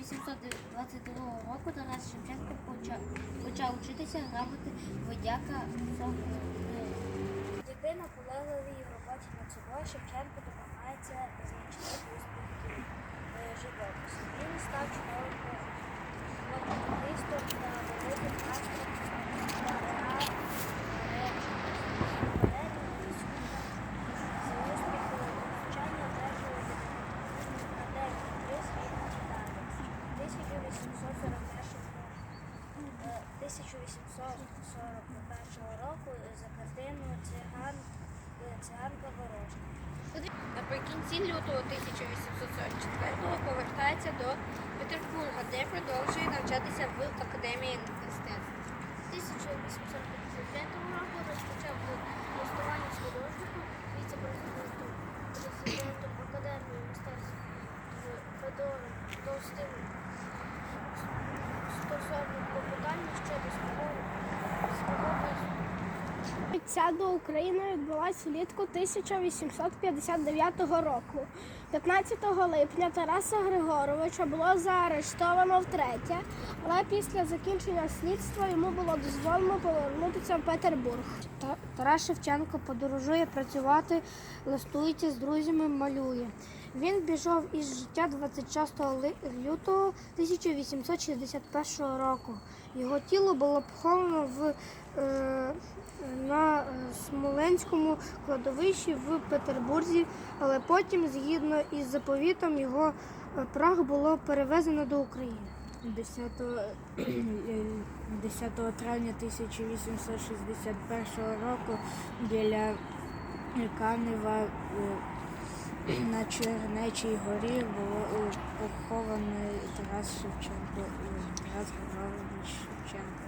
1822 року Тарас Шевченко почав, вчитися грамоти водяка. Завдяки наполегливій роботі над собою Шевченко допомагається значити успіхів е, живопису. Він став чудовим 1841 року за картину «Циган, циганка ворожка. Наприкінці лютого 1844-го повертається до Петербурга, де продовжує навчатися в Академії мистецтв. 1855 року розпочав листування з художником, віце-президентом президентом Академії мистецтв Федором Толстим стосовно Ця до України відбулася влітку 1859 року. 15 липня Тараса Григоровича було заарештовано втретє, але після закінчення слідства йому було дозволено повернутися в Петербург. Тарас Шевченко подорожує працювати, листується з друзями, малює. Він пішов із життя 26 лютого 1861 року. Його тіло було поховано в е, на е, Смоленському кладовищі в Петербурзі, але потім, згідно із заповітом, його е, прах було перевезено до України. 10, е, 10 травня 1861 року біля Канева е, на Чернечій горі було поховано Тарас Шевченко, і Тарас Григорович Шевченко.